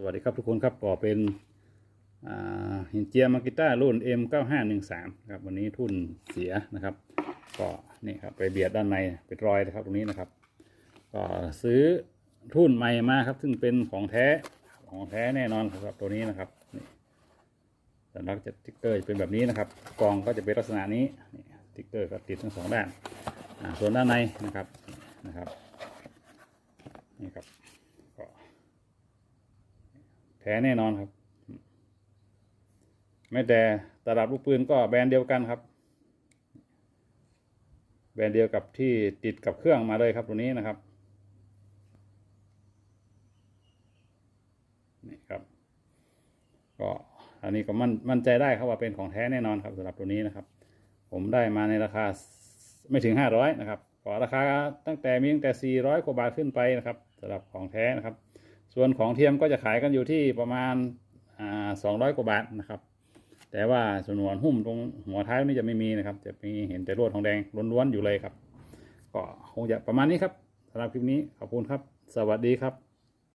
สวัสดีครับทุกคนครับก็เป็นหินเจียมากิต้ารุ่น M9513 ครับวันนี้ทุ่นเสียนะครับ ก็นี่ครับไปเบียดด้านในเป็นรอยนะครับตรงนี้นะครับ ก็ซื้อทุ่นใหม่มาครับ ซึ่งเป็นของแท้ของแท้แน่นอนครับตัวนี้นะครับนี่สัญลักษณ์จะติ๊กเกอร์จะเป็นแบบนี้นะครับกองก็จะเป็นลักษณะนี้นี่ติ๊กเกอร์ก็ติดทั้งสองด้านส่วนด้านในนะครับนะครับนี่ครับ แท้แน่นอนครับ ไม่แต่ตลับลูกปืนก็แบรนด์เดียวกันครับ แบรนด์เดียวกับที่ติดกับเครื่องมาเลยครับตัวนี้นะครับนี่ครับ ก็อันนี้ก็มั่นมั่นใจได้ครับว่าเป็นของแท้แน่นอนครับสำหรับตัวนี้นะครับ ผมได้มาในราคาไม่ถึงห้าร้อยนะครับก็ราคาตั้งแต่มีตั้งแต่สี่ร้อยกว่าบาทขึ้นไปนะครับสำหรับของแท้นะครับ ส่วนของเทียมก็จะขายกันอยู่ที่ประมาณสองร้อยกว่าบาทนะครับ แต่ว่าส่วนหัวหุ้มตรงหัวท้ายนี่จะไม่มีนะครับ จะมีเห็นแต่ลวดทองแดงล้วนๆอยู่เลยครับ ก็คงจะประมาณนี้ครับสำหรับคลิปนี้ขอบคุณครับ สวัสดีครับ